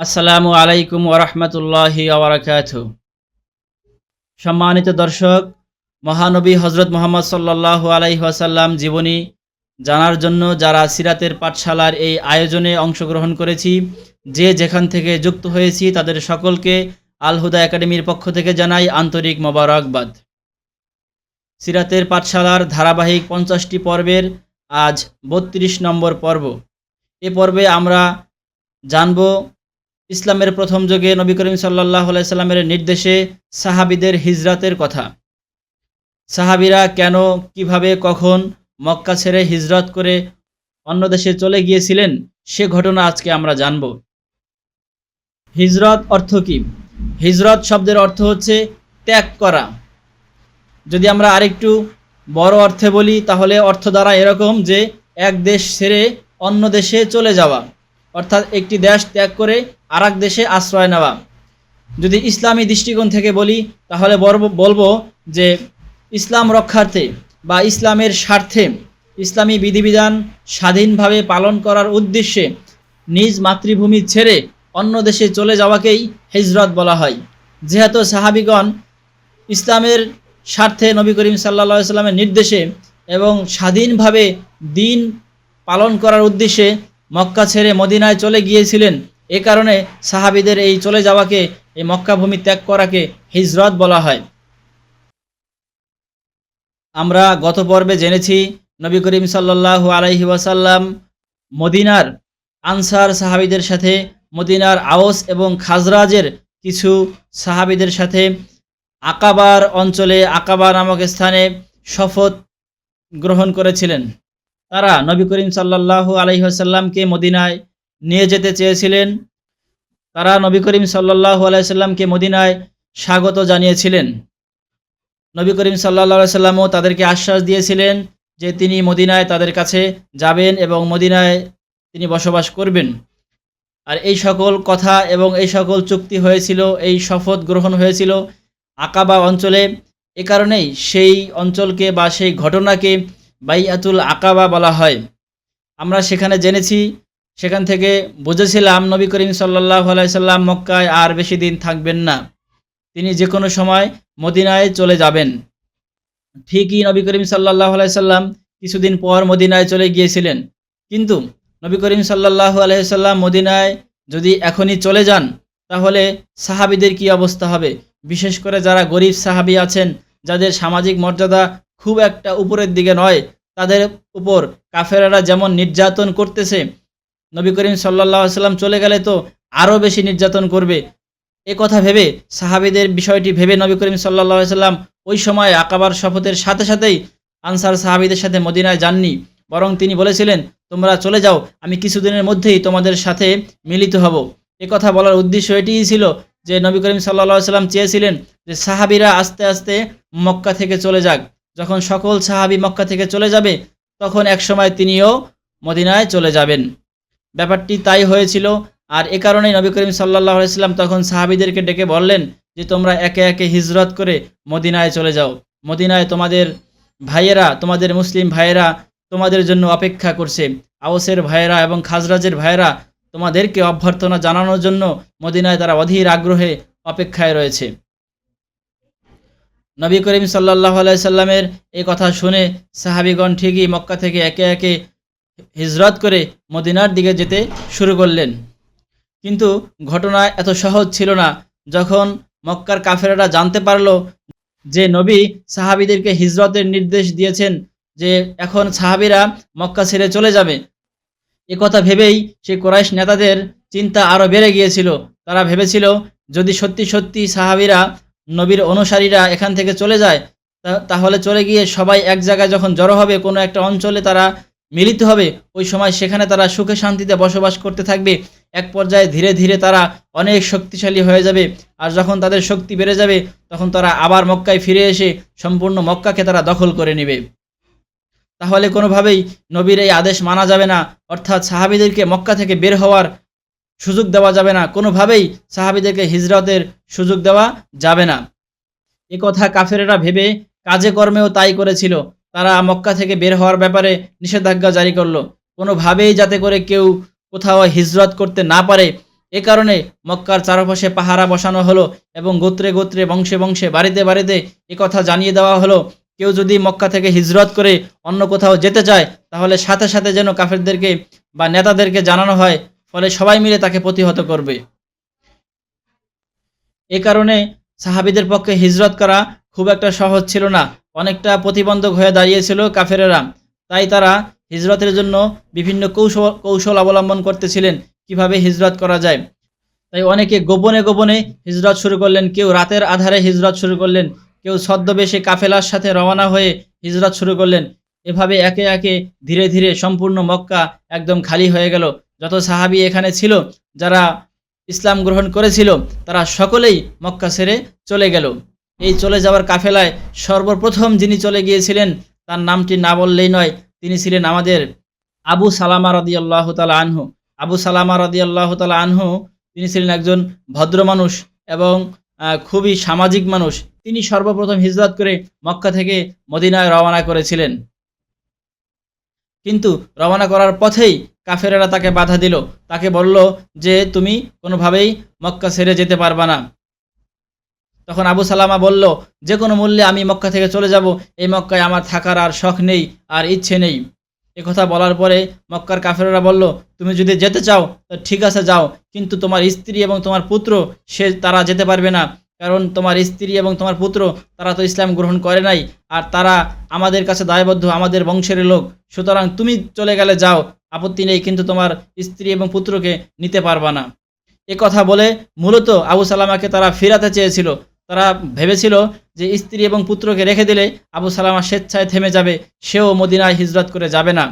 আসসালামু আলাইকুম ওরহমতুল্লাহি আবরাকাত সম্মানিত দর্শক, মহানবী হজরত মোহাম্মদ সাল্লাহ আলাইহি ওয়াসাল্লাম জীবনী জানার জন্য যারা সিরাতের পাঠশালার এই আয়োজনে অংশগ্রহণ করেছি, যে যেখান থেকে যুক্ত হয়েছি তাদের সকলকে আলহুদা একাডেমির পক্ষ থেকে জানাই আন্তরিক মোবারকবাদ। সিরাতের পাঠশালার ধারাবাহিক পঞ্চাশটি পর্বের আজ বত্রিশ নম্বর পর্ব। এ পর্বে আমরা জানব ইসলামের প্রথম যুগে নবী করিম সাল্লাহ সাল্লামের নির্দেশে সাহাবিদের হিজরাতের কথা। সাহাবিরা কেন, কীভাবে, কখন মক্কা ছেড়ে হিজরত করে অন্য দেশে চলে গিয়েছিলেন, সে ঘটনা আজকে আমরা জানব। হিজরত অর্থ কি? হিজরত শব্দের অর্থ হচ্ছে ত্যাগ করা। যদি আমরা আরেকটু বড় অর্থে বলি, তাহলে অর্থ দ্বারা এরকম যে এক দেশ ছেড়ে অন্য দেশে চলে যাওয়া। অর্থাৎ একটি দেশ ত্যাগ করে আর দেশে আশ্রয় নেওয়া। যদি ইসলামী দৃষ্টিকোণ থেকে বলি, তাহলে বলব- যে ইসলাম রক্ষার্থে বা ইসলামের স্বার্থে ইসলামী বিধিবিধান স্বাধীনভাবে পালন করার উদ্দেশ্যে নিজ মাতৃভূমি ছেড়ে অন্য দেশে চলে যাওয়াকেই হিজরত বলা হয়। যেহেতু সাহাবিগণ ইসলামের স্বার্থে নবী করিম সাল্লা সাল্লামের নির্দেশে এবং স্বাধীনভাবে দিন পালন করার উদ্দেশ্যে মক্কা ছেড়ে মদিনায় চলে গিয়েছিলেন। এ কারণে সাহাবিদের এই চলে যাওয়াকে, এই মক্কা ভূমি ত্যাগ করাকে হিজরত বলা হয়। আমরা গত পর্বে জেনেছি, নবী করিম সাল্লাল্লাহু আলাইহি ওয়াসাল্লাম মদিনার আনসার সাহাবিদের সাথে, মদিনার আওস এবং খাজরাজের কিছু সাহাবিদের সাথে আকাবার অঞ্চলে আকাবা নামক স্থানে শপথ গ্রহণ করেছিলেন। তারা নবী করিম সাল্লাল্লাহু আলাইহি ওয়াসাল্লামকে মদিনায় নিয়ে যেতে চেয়েছিলেন। তারা নবী করিম সাল্লাল্লাহু আলাইহি সাল্লামকে মদিনায় স্বাগত জানিয়েছিলেন। নবী করিম সাল্লাহ সাল্লামও তাদেরকে আশ্বাস দিয়েছিলেন যে তিনি মদিনায় তাদের কাছে যাবেন এবং মদিনায় তিনি বসবাস করবেন। আর এই সকল কথা এবং এই সকল চুক্তি হয়েছিল, এই শপথ গ্রহণ হয়েছিল আকাবা অঞ্চলে। এ কারণেই সেই অঞ্চলকে বা সেই ঘটনাকে বাইয়াতুল আকাবা বলা হয়। আমরা সেখানে জেনেছি, সেখান থেকে বুঝেছিলাম নবী করিম সাল্লাহ আলাইসাল্লাম মক্কায় আর বেশি দিন থাকবেন না। তিনি যে কোনো সময় মদিনায় চলে যাবেন। ঠিকই নবী করিম সাল্লাহ আলাইসাল্লাম কিছুদিন পর মদিনায় চলে গিয়েছিলেন। কিন্তু নবী করিম সাল্লাহ আলাইসাল্লাম মদিনায় যদি এখনই চলে যান, তাহলে সাহাবিদের কি অবস্থা হবে? বিশেষ করে যারা গরিব সাহাবি আছেন, যাদের সামাজিক মর্যাদা খুব একটা উপরের দিকে নয়। তাদের উপর কাফেরারা যেমন নির্যাতন করতেছে, নবী করিম সাল্লাহ সাল্লাম চলে গেলে তো আরও বেশি নির্যাতন করবে। এ কথা ভেবে সাহাবিদের বিষয়টি ভেবে নবী করিম সাল্লা সাল্লাম ওই সময় আকাবার শপথের সাথে সাথেই আনসার সাহাবিদের সাথে মদিনায় যাননি। বরং তিনি বলেছিলেন, তোমরা চলে যাও, আমি কিছুদিনের মধ্যেই তোমাদের সাথে মিলিত হব। এ কথা বলার উদ্দেশ্য এটিই ছিল যে নবী করিম সাল্লা সাল্লাম চেয়েছিলেন যে সাহাবিরা আস্তে আস্তে মক্কা থেকে চলে যাক। যখন সকল সাহাবি মক্কা থেকে চলে যাবে, তখন একসময় তিনিও মদিনায় চলে যাবেন। ব্যাপারটি তাই হয়েছিল, আর এ কারণেই নবী করিম সাল্লাহ আলাইসাল্লাম তখন সাহাবিদেরকে ডেকে বললেন যে, তোমরা একে একে হিজরত করে মদিনায় চলে যাও। মদিনায় তোমাদের ভাইয়েরা, তোমাদের মুসলিম ভাইয়েরা তোমাদের জন্য অপেক্ষা করছে। আওসের ভাইয়েরা এবং খাজরাজের ভাইয়েরা তোমাদেরকে অভ্যর্থনা জানানোর জন্য মদিনায় তারা অধীর আগ্রহে অপেক্ষায় রয়েছে। নবী করিম সাল্লাহ আলাইসাল্লামের এই কথা শুনে সাহাবিগণ ঠিকই মক্কা থেকে একে একে হিজরত করে মদিনার দিকে যেতে শুরু করলেন। কিন্তু ঘটনা এত সহজ ছিল না, যখন মক্কার কাফেরারা জানতে পারল যে নবী সাহাবিদেরকে হিজরতের নির্দেশ দিয়েছেন যে এখন সাহাবিরা মক্কা ছেড়ে চলে যাবে। কথা ভেবেই সে কোরাইশ নেতাদের চিন্তা আরও বেড়ে গিয়েছিল। তারা ভেবেছিল, যদি সত্যি সত্যি সাহাবিরা নবীর অনুসারীরা এখান থেকে চলে যায় তাহলে চলে গিয়ে সবাই এক জায়গায় যখন জড়ো হবে, কোনো একটা অঞ্চলে তারা মিলিত হবে, ওই সময় সেখানে তারা সুখে শান্তিতে বসবাস করতে থাকবে। এক পর্যায়ে ধীরে ধীরে তারা অনেক শক্তিশালী হয়ে যাবে, আর যখন তাদের শক্তি বেড়ে যাবে, তখন তারা আবার মক্কায় ফিরে এসে সম্পূর্ণ মক্কাকে তারা দখল করে নেবে। তাহলে কোনোভাবেই নবীর এই আদেশ মানা যাবে না, অর্থাৎ সাহাবিদেরকে মক্কা থেকে বের হওয়ার সুযোগ দেওয়া যাবে না। কোনোভাবেই সাহাবিদেরকে হিজরতের সুযোগ দেওয়া যাবে না। এ কথা কাফেরেরা ভেবে কাজে কর্মেও তাই করেছিল। তারা মক্কা থেকে বের হওয়ার ব্যাপারে নিষেধাজ্ঞা জারি করল। কোনোভাবেই যাতে করে কেউ কোথাও হিজরত করতে না পারে। এ কারণে মক্কার চারপাশে পাহারা বসানো হলো এবং গোত্রে গোত্রে, বংশে বংশে, বাড়িতে বাড়িতে এ কথা জানিয়ে দেওয়া হলো। কেউ যদি মক্কা থেকে হিজরত করে অন্য কোথাও যেতে চায়, তাহলে সাথে সাথে যেন কাফেরদেরকে বা নেতাদেরকে জানানো হয় ফলে সবাই মিলে তাকে প্রতিহত করবে। এ কারণে সাহাবিদের পক্ষে হিজরত করা খুব একটা সহজ ছিল না। অনেকটা প্রতিবন্ধক হয়ে দাঁড়িয়েছিল কাফেরেরা। তাই তারা হিজরতের জন্য বিভিন্ন কৌশল কৌশল অবলম্বন করতেছিলেন, কীভাবে হিজরত করা যায়। তাই অনেকে গোপনে গোপনে হিজরত শুরু করলেন, কেউ রাতের আধারে হিজরত শুরু করলেন, কেউ ছদ্মবেশে কাফেলার সাথে রওনা হয়ে হিজরত শুরু করলেন। এভাবে একে একে ধীরে ধীরে সম্পূর্ণ মক্কা একদম খালি হয়ে গেল। যত সাহাবি এখানে ছিল, যারা ইসলাম গ্রহণ করেছিল, তারা সকলেই মক্কা ছেড়ে চলে গেল। এই চলে যাওয়ার কাফেলায় সর্বপ্রথম যিনি চলে গিয়েছিলেন, তার নামটি না বললেই নয়, তিনি ছিলেন আমাদের আবু সালামা রদি আল্লাহ তালা আনহু। আবু সালামা রদি আল্লাহ তালা আনহু, তিনি ছিলেন একজন ভদ্র মানুষ এবং খুবই সামাজিক মানুষ। তিনি সর্বপ্রথম হিজরত করে মক্কা থেকে মদিনায় রওনা করেছিলেন। কিন্তু রওনা করার পথেই কাফেরেরা তাকে বাধা দিল। তাকে বলল যে, তুমি কোনোভাবেই মক্কা ছেড়ে যেতে পারবা না। তখন আবু সালামা বলল, যে কোনো মূল্যে আমি মক্কা থেকে চলে যাব। এই মক্কায় আমার থাকার আর শখ নেই, আর ইচ্ছে নেই। কথা বলার পরে মক্কার কাফেররা বলল, তুমি যদি যেতে চাও, তো ঠিক আছে, যাও। কিন্তু তোমার স্ত্রী এবং তোমার পুত্র, সে তারা যেতে পারবে না। কারণ তোমার স্ত্রী এবং তোমার পুত্র, তারা তো ইসলাম গ্রহণ করে নাই, আর তারা আমাদের কাছে দায়বদ্ধ, আমাদের বংশের লোক। সুতরাং তুমি চলে গেলে যাও, আপত্তি নেই, কিন্তু তোমার স্ত্রী এবং পুত্রকে নিতে পারবা না। এ কথা বলে মূলত আবু সালামাকে তারা ফিরাতে চেয়েছিল। তারা ভেবেছিল যে স্ত্রী এবং পুত্রকে রেখে দিলে আবু সালামা স্বেচ্ছায় থেমে যাবে, সেও মদিনায় হিজরত করে যাবে না।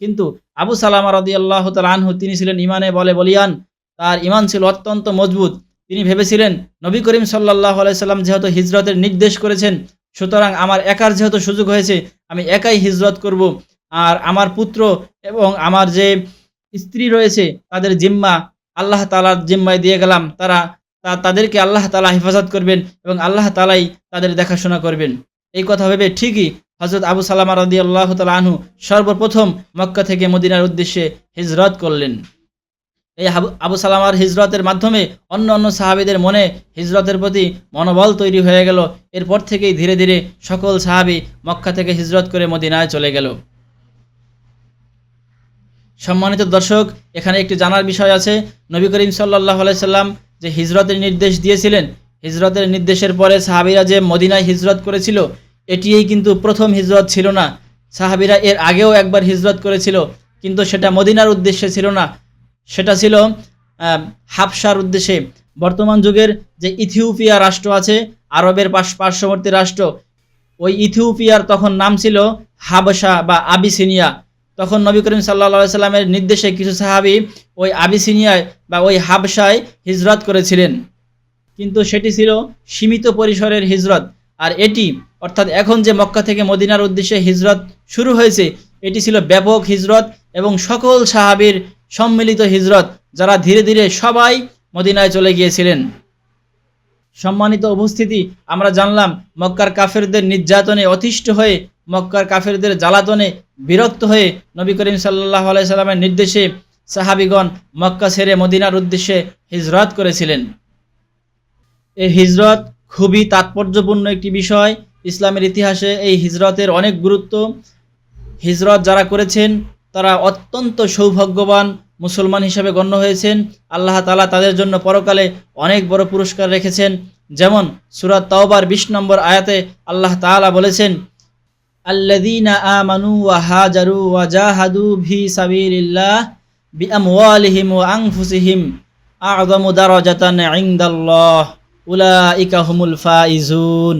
কিন্তু আবু সালামা রদি আল্লাহ আনহু, তিনি ছিলেন ইমানে বলে বলিয়ান। তার ইমান ছিল অত্যন্ত মজবুত। তিনি ভেবেছিলেন, নবী করিম সাল্লাহ আলাইসাল্লাম যেহেতু হিজরতের নির্দেশ করেছেন, সুতরাং আমার একার যেহেতু সুযোগ হয়েছে, আমি একাই হিজরত করব। আর আমার পুত্র এবং আমার যে স্ত্রী রয়েছে, তাদের জিম্মা আল্লাহ তালার জিম্মায় দিয়ে গেলাম। তারা, তা- তাদেরকে আল্লাহ তালা হেফাজত করবেন এবং আল্লাহ তালাই তাদের দেখাশোনা করবেন। এই কথা ভেবে ঠিকই হজরত আবু সালামা রদি আল্লাহ তালা আনহু সর্বপ্রথম মক্কা থেকে মদিনার উদ্দেশ্যে হিজরত করলেন। এই আবু- সালামার হিজরতের মাধ্যমে অন্য অন্য সাহাবিদের মনে হিজরতের প্রতি মনোবল তৈরি হয়ে গেল। এরপর থেকেই ধীরে ধীরে সকল সাহাবি মক্কা থেকে হিজরত করে মদিনায় চলে গেল। সম্মানিত দর্শক, এখানে একটি জানার বিষয় আছে। নবী করিম সাল্লাহ আলাইসাল্লাম যে হিজরতের নির্দেশ দিয়েছিলেন, হিজরতের নির্দেশের পরে সাহাবিরা যে মদিনায় হিজরত করেছিল, এটিই কিন্তু প্রথম হিজরত ছিল না। সাহাবিরা এর আগেও একবার হিজরত করেছিল, কিন্তু সেটা মদিনার উদ্দেশ্যে ছিল না। সেটা ছিল আহ, হাবসার উদ্দেশ্যে। বর্তমান যুগের যে ইথিওপিয়া রাষ্ট্র আছে আরবের পাশ পার্শ্ববর্তী রাষ্ট্র ওই ইথিওপিয়ার তখন নাম ছিল হাবসা বা আবিসিনিয়া। তখন নবী করিম সাল্লা সাল্লামের নির্দেশে কিছু সাহাবি ওই আবিসিনিয়ায় বা ওই হাবসায় হিজরত করেছিলেন। কিন্তু সেটি ছিল সীমিত পরিসরের হিজরত। আর এটি অর্থাৎ এখন যে মক্কা থেকে মদিনার উদ্দেশ্যে হিজরত শুরু হয়েছে এটি ছিল ব্যাপক হিজরত এবং সকল সাহাবির সম্মিলিত হিজরত যারা ধীরে ধীরে সবাই মদিনায় চলে গিয়েছিলেন। সম্মানিত উপস্থিতি, আমরা জানলাম মক্কার কাফেরদের নির্যাতনে অতিষ্ঠ হয়ে, মক্কার কাফেরদের জ্বালাতনে বিরক্ত হয়ে নবী করিম সাল্লাহ আলাইসাল্লামের নির্দেশে সাহাবিগণ মক্কা ছেড়ে মদিনার উদ্দেশ্যে হিজরত করেছিলেন। এই হিজরত খুবই তাৎপর্যপূর্ণ একটি বিষয়। ইসলামের ইতিহাসে এই হিজরতের অনেক গুরুত্ব। হিজরত যারা করেছেন, তারা অত্যন্ত সৌভাগ্যবান মুসলমান হিসেবে গণ্য হয়েছেন। আল্লাহ তালা তাদের জন্য পরকালে অনেক বড় পুরস্কার রেখেছেন। যেমন সুরাত তাওবার বিশ নম্বর আয়াতে আল্লাহ তাআলা বলেছেন ওয়া জাহাদু ফাইজুন।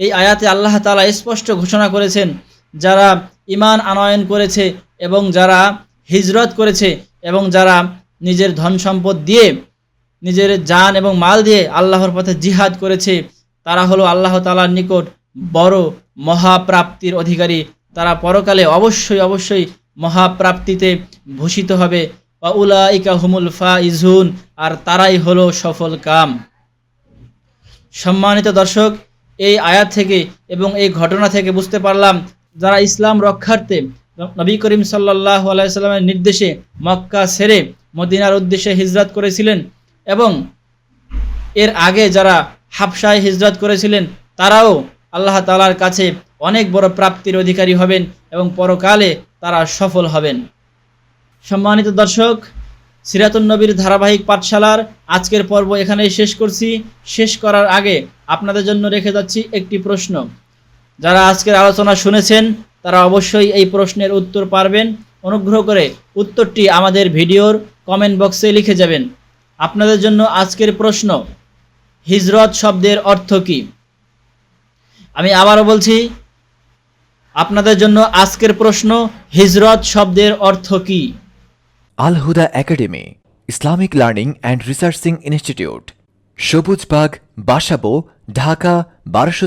এই আয়াতে আল্লাহ তাআলা স্পষ্ট ঘোষণা করেছেন, যারা ইমান আনয়ন করেছে এবং যারা হিজরত করেছে এবং যারা নিজের ধন সম্পদ দিয়ে, নিজের জান এবং মাল দিয়ে আল্লাহর পথে জিহাদ করেছে, তারা হলো আল্লাহ তালার নিকট বড় মহাপ্রাপ্তির অধিকারী। তারা পরকালে অবশ্যই অবশ্যই মহাপ্রাপ্তিতে ভূষিত হবে। বা উলাইকা হুমুল ফা ইজুন আর তারাই হলো সফল কাম। সম্মানিত দর্শক, এই আয়াত থেকে এবং এই ঘটনা থেকে বুঝতে পারলাম, যারা ইসলাম রক্ষার্থে নবী করিম সাল্লাহ আলাইসাল্লামের নির্দেশে মক্কা সেরে মদিনার উদ্দেশ্যে হিজরত করেছিলেন এবং এর আগে যারা হাফসায় হিজরত করেছিলেন, তারাও আল্লাহ তালার কাছে অনেক বড় প্রাপ্তির অধিকারী হবেন এবং পরকালে তারা সফল হবেন। সম্মানিত দর্শক, সিরাতুন নবীর ধারাবাহিক পাঠশালার আজকের পর্ব এখানেই শেষ করছি। শেষ করার আগে আপনাদের জন্য রেখে যাচ্ছি একটি প্রশ্ন। যারা আজকের আলোচনা শুনেছেন তারা অবশ্যই এই প্রশ্নের উত্তর পারবেন। অনুগ্রহ করে উত্তরটি আমাদের ভিডিওর কমেন্ট বক্সে লিখে যাবেন। আপনাদের জন্য আজকের প্রশ্ন, হিজরত শব্দের অর্থ কী? আমি আবারও বলছি, আপনাদের জন্য আজকের প্রশ্ন, হিজরত শব্দের অর্থ কী? Al Huda academy, Islamic learning and researching institute Sabujbag Basabo, Dhaka, বারোশো